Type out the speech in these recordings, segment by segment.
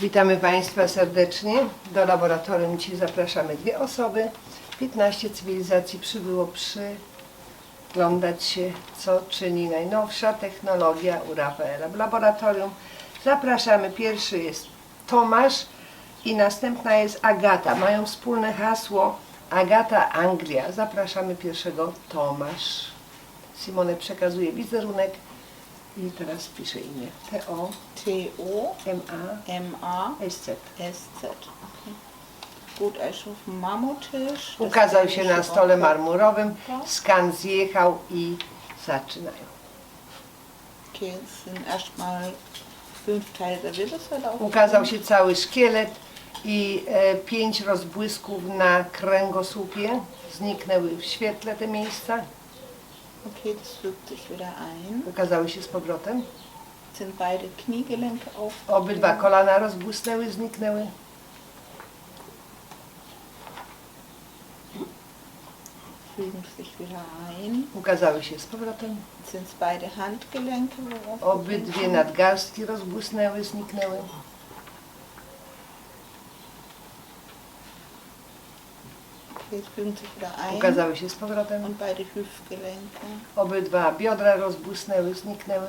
Witamy Państwa serdecznie. Do laboratorium dzisiaj zapraszamy dwie osoby. 15 cywilizacji przybyło przyglądać się, co czyni najnowsza technologia u Rafaela. W laboratorium zapraszamy. Pierwszy jest Tomasz i następna jest Agata. Mają wspólne hasło Agata Anglia. Zapraszamy pierwszego Tomasz. Simone przekazuje wizerunek i teraz pisze imię. T-O. T-O, M-A, M-A, S-Z. S-Z. Okay. Gut erschaffen Marmortisch. Das Ukazał się na stole marmurowym, skan zjechał i zaczynają. Okay, es sind erstmal fünf Teile der Wirbelsäule auf. Ukazał się cały szkielet i e, pięć rozbłysków na kręgosłupie. Zniknęły w świetle te miejsca. Okay, das fügt sich wieder ein. Ukazały się z powrotem. Sind beide Kniegelenke auf. Obydwa kolana rozbłysnęły, zniknęły. Fügen sich wieder ein. Ukazały się z powrotem. Sind beide Handgelenke. Obydwie nadgarstki rozbłysnęły, zniknęły. Okay, es fügen sich wieder ein. Ukazały się z powrotem. Obydwa biodra rozbłysnęły, zniknęły.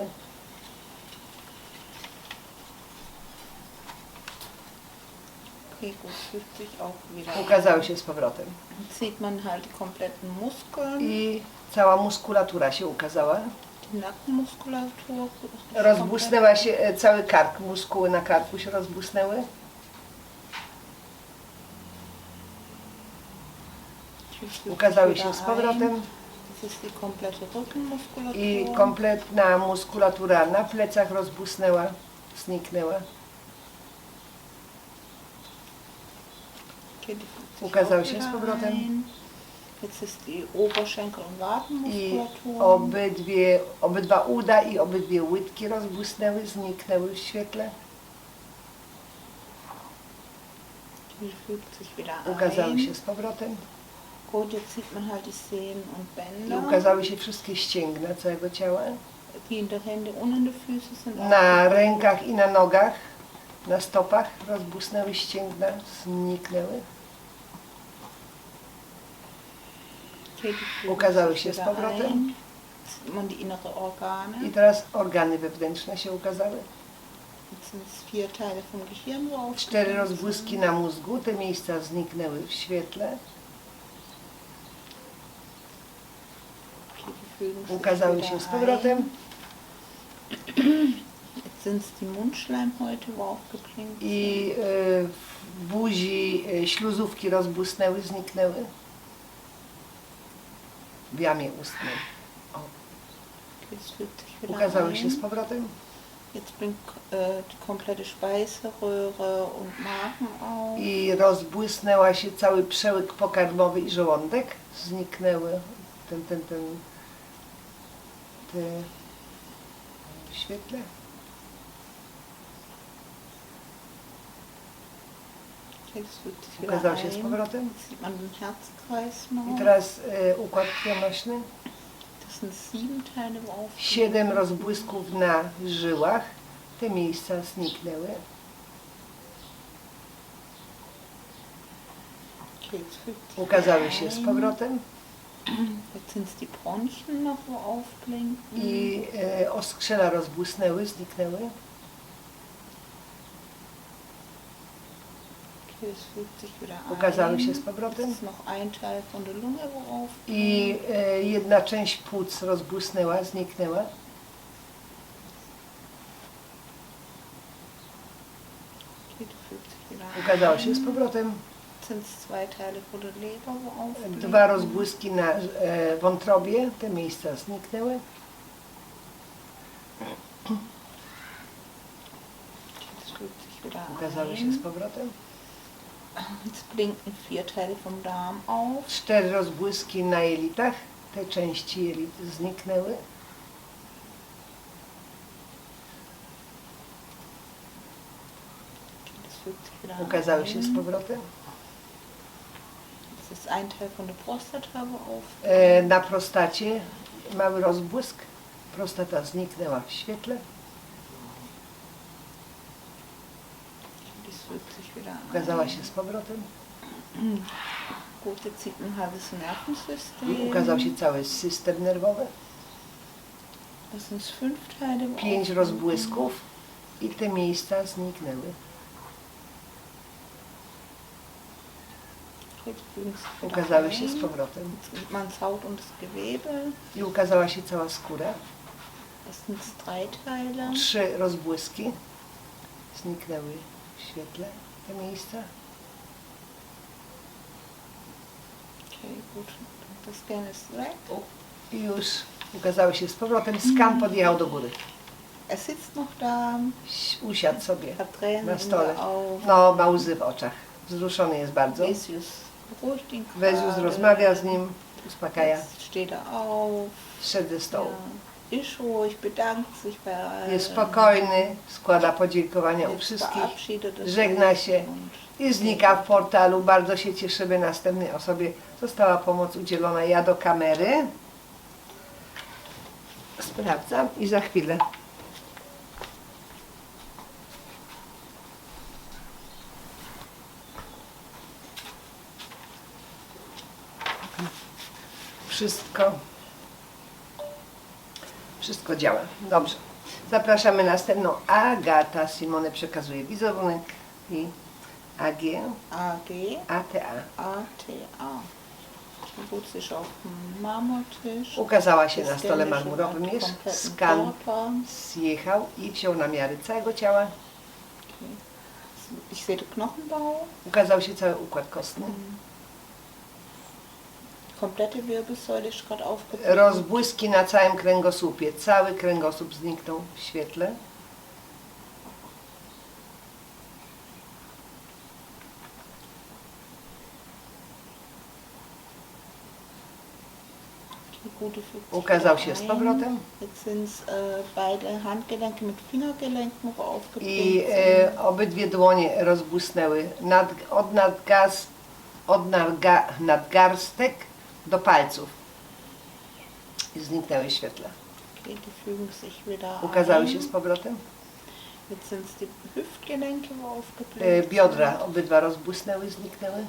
Ukazały się z powrotem. Sieht man halt die kompletten Muskeln, I cała muskulatura się ukazała. Rozbłysnęła się e, cały kark, muskuły na karku się rozbłysnęły. Ukazały się z powrotem i kompletna muskulatura na plecach rozbłysnęła, zniknęła. Auch się z powrotem. I obydwie, obydwa uda i obydwie łydki rozbłysnęły, zniknęły w świetle. Ukazały się z powrotem Gut, jetzt sieht man halt die Sehnen und i Bänder. ukazały się wszystkie ścięgna całego ciała. Die Hände und sind auch Na rękach i na nogach, na stopach rozbłysnęły ścięgna, zniknęły. Okay, die fügen Ukazały się z wieder powrotem. ein. Jetzt sieht man die Organe. I teraz organy wewnętrzne się ukazały. Jetzt sind es vier Teile vom Gehirn, wo Cztery rozbłyski na mózgu, te miejsca zniknęły w świetle. Okay, die fügen sich Ukazały się z powrotem i y, w buzi y, śluzówki rozbłysnęły, zniknęły. W jamie ustnej. O, ukazały się z powrotem. Äh. I rozbłysnęła się cały przełyk pokarmowy i żołądek. Zniknęły ten, ten, ten, te w świetle. Sich wieder Ukazały się z powrotem. Noch. I teraz e, układ krwionośny. Siedem rozbłysków na żyłach. Te miejsca zniknęły. Ukazały się z powrotem. Jetzt sind es die Bronchien noch, wo aufblinken. I e, oskrzela rozbłysnęły, zniknęły. Das fügt sich wieder ein. Ukazały się z powrotem. ist noch ein Teil von der Lunge, wo aufblinkt. I e, jedna część płuc rozbłysnęła, zniknęła. Ein. się z powrotem. Sind es zwei Teile von der Leber, wo. Dwa rozbłyski na e, wątrobie, te miejsca zniknęły. Sich wieder Ukazały się ein. z powrotem. Jetzt blinken vier Teile vom Darm auf. Cztery rozbłyski na jelitach, te części jelit zniknęły. Sich wieder Ukazały się z powrotem. Ist ein Teil von der Prostata, auf. E, na prostacie mały rozbłysk. Prostata zniknęła w świetle. das fügt sich wieder Ukazała się z powrotem. Das I Nervensystem. ukazał się cały system nerwowy. Das sind fünf Teile. wo Pięć rozbłysków i te miejsca zniknęły. Jetzt fügen sich wieder Ukazały się z powrotem. Jetzt sieht man das Haut und das Gewebe. I ukazała się cała skóra. Das sind drei Teile. Trzy rozbłyski zniknęły w świetle, te miejsca. Okay, gut. Das Scan ist weg. I już ukazały się z powrotem. Skan podjechał do góry. Er sitzt noch da, Usiadł sobie hat Tränen na in stole. den Augen. No, ma łzy w oczach. Wzruszony jest bardzo. Wezus rozmawia z nim, uspokaja. Szedł ze stołu. Jest spokojny, składa podziękowania u wszystkich żegna się i znika w portalu. Bardzo się cieszymy. Następnej osobie została pomoc udzielona. Ja do kamery. Sprawdzam i za chwilę. Wszystko wszystko działa. Dobrze. Zapraszamy następną. Agata Simone przekazuje wizerunek i AG, AG, ATA. ATA. Sich auf dem Marmortisch. Ukazała się na stole marmurowym kompletten Skan Körper. zjechał i wziął namiary całego ciała. Ich sehe den Knochenbau, Ukazał się cały układ kostny. Komplette Wirbelsäule ist gerade aufgebaut. Rozbłyski na całym kręgosłupie. Cały kręgosłup zniknął w świetle. Ukazał się z powrotem. Wo I e, obydwie dłonie rozbłysnęły nad, od, nadgaz, od nadga, nadgarstek do palców. I zniknęły świetle. Okay, die fügen sich wieder Ukazały się z powrotem. Jetzt sind es die Hüftgelenke, wo E, aufgebläht Biodra sind. obydwa rozbłysnęły, zniknęły.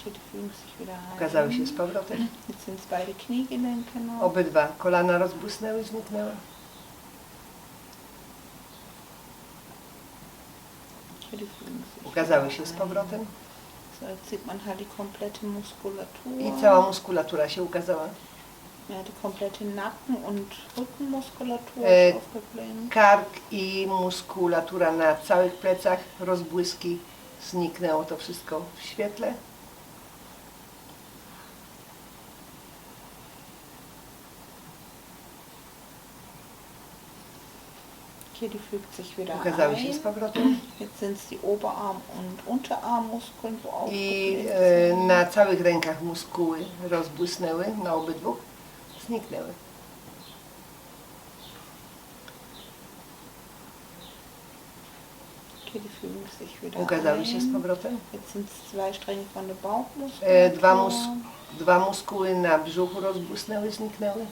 Okay, die fügen sich wieder ein. Ukazały się z powrotem. Jetzt sind es beide Kniegelenke noch. Obydwa kolana rozbłysnęły, zniknęły. Okay, die fügen sich Ukazały się z powrotem. I cała muskulatura się ukazała. Aufgebläht. Kark i muskulatura na całych plecach, rozbłyski, zniknęło to wszystko w świetle. Okay, die fügt sich wieder Ukazały się z ein. powrotem. Jetzt sind es die Oberarm- und Unterarmmuskeln, wo I aufgebläht e, na całych rękach muskuły rozbłysnęły, na obydwu zniknęły. Okay, die fügen sich wieder Ukazały się z ein. powrotem. Jetzt sind es zwei Stränge von der Bauchmuskulatur. E, dwa, mus dwa muskuły na brzuchu rozbłysnęły, zniknęły.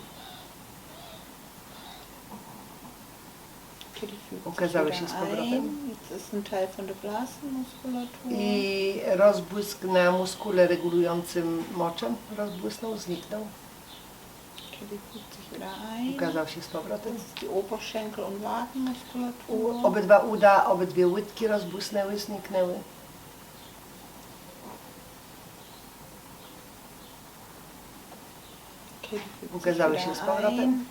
Okay, die fügen Ukazały się z powrotem. I rozbłysk na muskule regulującym moczem rozbłysnął, zniknął. Ukazał się z powrotem. U, obydwa uda, obydwie łydki rozbłysnęły, zniknęły. Ukazały się z powrotem.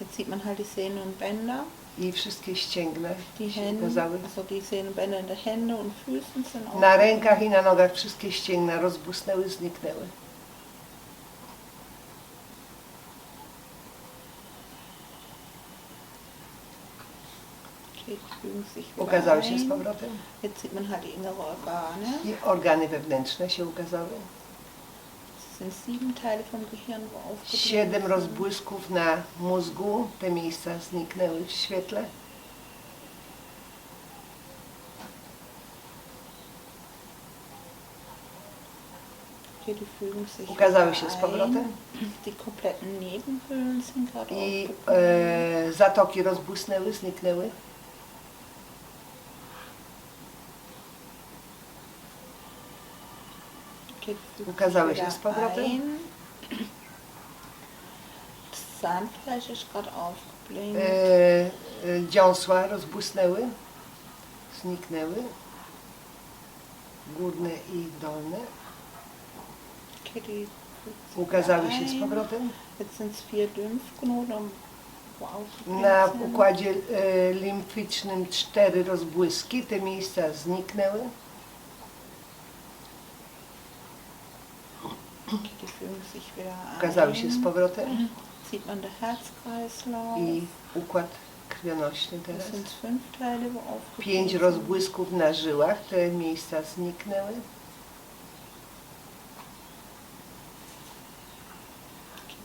Jetzt sieht man halt die Sehnen und Bänder. I wszystkie ścięgna Die się Hände, ukazały. also die Sehnenbänder in der Hände und Füßen sind auch. Na rękach i na nogach wszystkie ścięgna rozbłysnęły, zniknęły. Okay, die fügen sich wieder Ukazały się z ein. powrotem. Jetzt sieht man halt die innere Organe. I organy wewnętrzne się ukazały. Es sind sieben Teile vom Gehirn, wo aufgebläht Siedem rozbłysków na mózgu. Te miejsca zniknęły w świetle. Ukazały się z powrotem. I e, zatoki rozbłysnęły, zniknęły. Okay, die fügen ukazały się z powrotem. Zahnfleisch ist gerade aufgeblinkt. E, e, dziąsła rozbłysnęły, zniknęły. Górne i dolne. Ukazały się z ein. powrotem. Jetzt sind es vier Lymphknoten. Wow, Na układzie e, limfycznym cztery rozbłyski, te miejsca zniknęły. Die fügen sich wieder Ukazały się z powrotem. Sieht man der Herzkreislauf. I układ krwionośny Das teraz. sind fünf Teile, wo aufgeblieben Pięć sind. rozbłysków na żyłach, te miejsca zniknęły.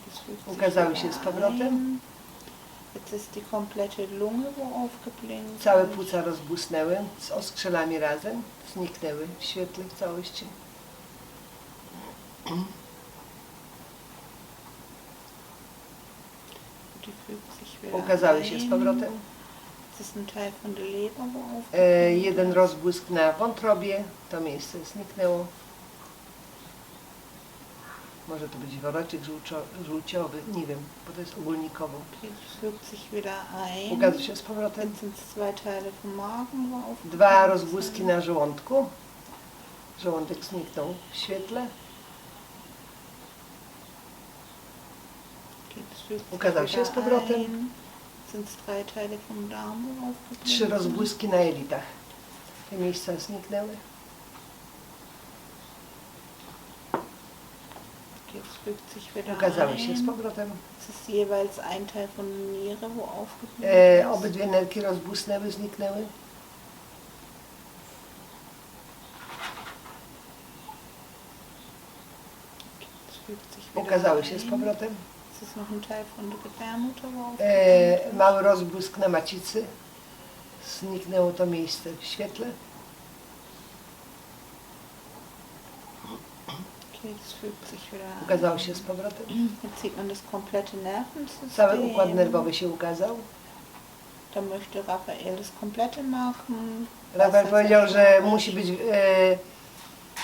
Das fügt sich Ukazały wieder się z powrotem. ein. Jetzt ist die komplette Lunge wo aufgeblinkt. Całe płuca rozbłysnęły z oskrzelami razem, zniknęły w świetle w całości. Die fügt sich wieder Ukazały się z powrotem. E, jeden rozbłysk na wątrobie, to miejsce zniknęło. Może to być woreczek żółcio- żółciowy, nie wiem, bo to jest ogólnikowo. Ukazały się z powrotem. Jetzt sind es zwei Teile vom Magen, wo aufgeblinkt Dwa rozbłyski na żołądku. Żołądek zniknął w świetle. Okay, das fügt sich Ukazały się wieder z powrotem. ein. Jetzt sind es drei Teile vom Darm, wo aufgeblinkt Trzy sind. rozbłyski na jelitach. Te miejsca zniknęły. Ukazały się z powrotem. E, obydwie nerki rozbłysnęły, zniknęły. Ukazały się z ein. Es ist noch ein Teil von der Gebärmutter, E, mały rozbłysk na macicy. Zniknęło to miejsce w świetle. Okay, fügt sich wieder. Ukazało się z powrotem. Jetzt sieht man das komplette Nervensystem. Cały układ nerwowy się ukazał. Da möchte Raphael das komplette machen. Rafael powiedział, że musi być e,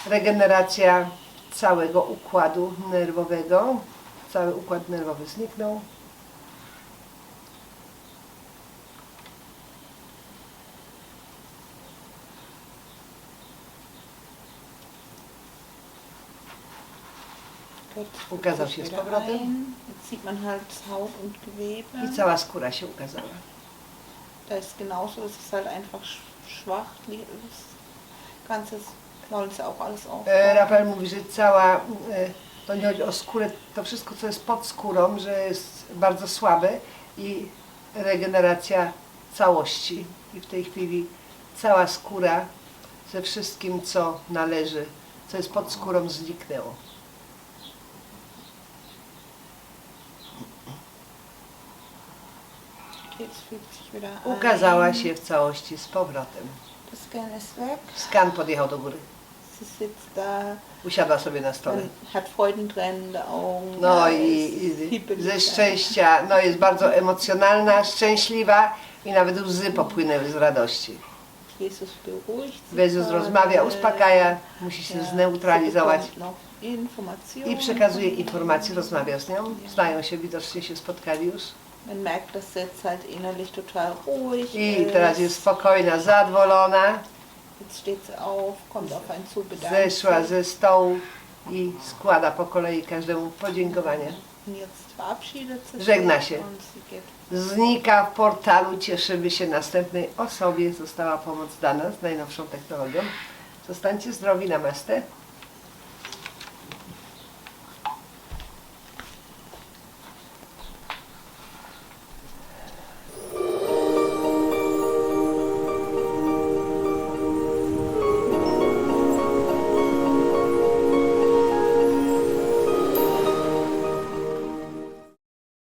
regeneracja całego układu nerwowego. Cały układ nerwowy zniknął. Ukazał się z powrotem. Jetzt sieht man halt Haut und Gewebe. I cała skóra się ukazała. Da ist genauso, es ist halt einfach sch- schwach. Das Ganze wollen sie auch alles auf. E, Rafael mówi, że cała, e, to nie chodzi o skórę, to wszystko co jest pod skórą, że jest bardzo słabe i regeneracja całości. I w tej chwili cała skóra ze wszystkim co należy, co jest pod skórą zniknęło. Ukazała się w całości z powrotem. Weg. Skan podjechał do góry. Sitzt da. Usiadła sobie na stole. Man hat Freudentränen in den Augen. No i, i ze szczęścia, no jest bardzo emocjonalna, szczęśliwa i nawet łzy popłynęły z radości. Jesus beruhigt Jezus rozmawia, uspokaja, musi się zneutralizować Informationen. i przekazuje informacje, rozmawia z nią. Znają się, widocznie się spotkali już. Man merkt, dass sie jetzt halt innerlich total ruhig I teraz jest spokojna, zadowolona, Jetzt steht sie auf, kommt auf einen zu, bedankt zeszła ze stołu i składa po kolei każdemu podziękowanie. Und jetzt verabschiedet sie Żegna się. und sie geht Znika w portalu, cieszymy się następnej osobie. Została pomoc dana z najnowszą technologią. Zostańcie zdrowi, namaste.